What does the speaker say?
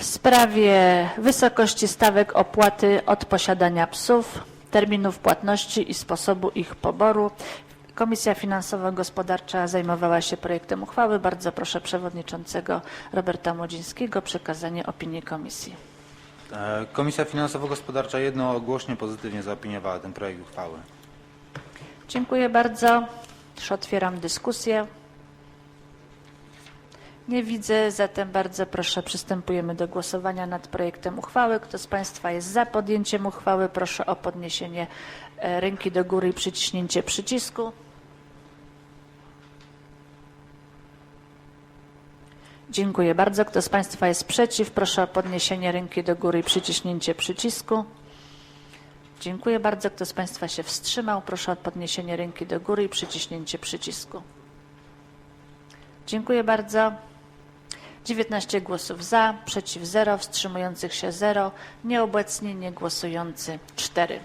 w sprawie wysokości stawek opłaty od posiadania psów, terminów płatności i sposobu ich poboru. Komisja Finansowo-Gospodarcza zajmowała się projektem uchwały. Bardzo proszę przewodniczącego Roberta Młodzińskiego o przekazanie opinii komisji. E, Komisja Finansowo-Gospodarcza jednogłośnie pozytywnie zaopiniowała ten projekt uchwały. Dziękuję bardzo. Już otwieram dyskusję. Nie widzę, zatem bardzo proszę, przystępujemy do głosowania nad projektem uchwały. Kto z Państwa jest za podjęciem uchwały, proszę o podniesienie e, ręki do góry i przyciśnięcie przycisku. Dziękuję bardzo. Kto z Państwa jest przeciw, proszę o podniesienie ręki do góry i przyciśnięcie przycisku. Dziękuję bardzo. Kto z Państwa się wstrzymał, proszę o podniesienie ręki do góry i przyciśnięcie przycisku. Dziękuję bardzo. 19 głosów za, przeciw 0, wstrzymujących się 0, nieobecni, niegłosujący 4.